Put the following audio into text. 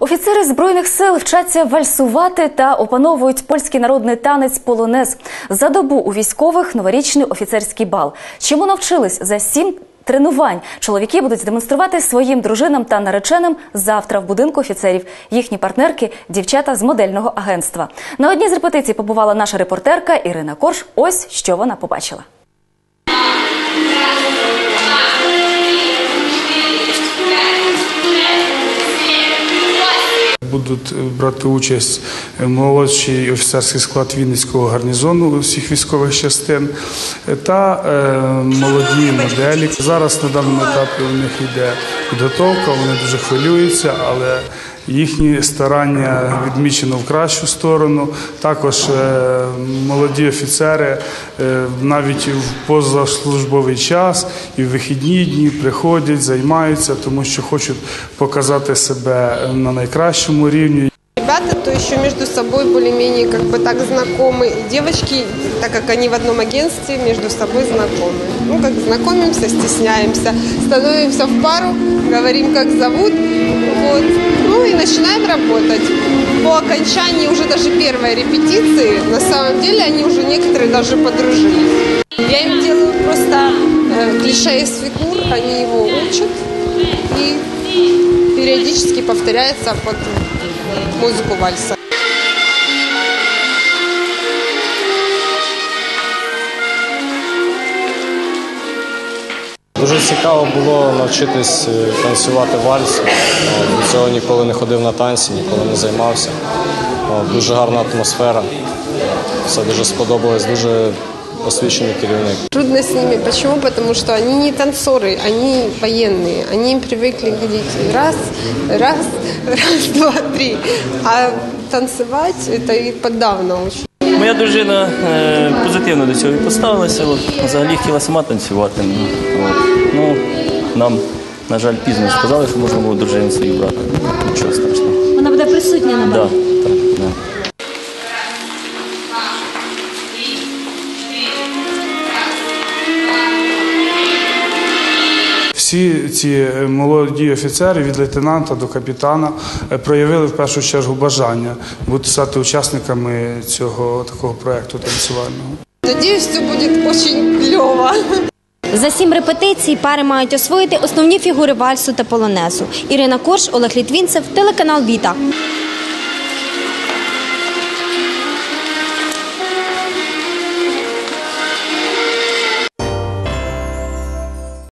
Офіцери збройних сил вчаться вальсувати та опановують польський народний танець полонез. За добу у військових новорічний офіцерський бал. Чому навчились за сім тренувань? Чоловіки будуть демонструвати своїм дружинам та нареченим завтра в будинку офіцерів. Їхні партнерки дівчата з модельного агентства. На одній з репетицій побувала наша репортерка Ірина Корж. Ось що вона побачила. Будуть е, брати участь е, молодший офіцерський склад Вінницького гарнізону всіх військових частин е, та молоді моделі. Зараз на даному етапі у них йде підготовка, вони дуже хвилюються, але їхні старання відмічено в кращу сторону. Також е, молоді офіцери е, навіть в позаслужбовий час і в вихідні дні приходять, займаються, тому що хочуть показати себе на найкращому рівні. Ребята, то еще между собой более-менее как бы так знакомы. И девочки, так как они в одном агентстве, между собой знакомы. Ну, как знакомимся, стесняемся, становимся в пару, говорим, как зовут. Вот. Ну и начинаем работать. По окончании уже даже первой репетиции, на самом деле, они уже некоторые даже подружились. Я им делаю просто э, клише из фигур, они его учат и периодически повторяется под музыку вальса. Дуже цікаво було навчитись е, танцювати вальс. Е, До цього ніколи не ходив на танці, ніколи не займався. Дуже гарна атмосфера. Все дуже сподобалось, дуже освічений керівник. Трудно с ними. Почему? Потому что они не танцоры, они военные. Они привыкли видеть раз, раз, раз, два, три. А танцевать это и подавно очень. Моя дружина е, позитивно до цього і поставилася. От, взагалі хотіла сама танцювати. Ну, от. ну, нам, на жаль, пізно сказали, що можна було дружину свою брати. Ну, Нічого страшного. Вона буде присутня на Да, балі. так, Всі ці е, молоді офіцери від лейтенанта до капітана е, проявили в першу чергу бажання бути стати учасниками цього такого проекту танцювального. Надеюсь, все будет очень клево. За сім репетицій пари мають освоїти основні фігури вальсу та полонезу. Ірина Корж, Олег Літвінцев, телеканал Віта.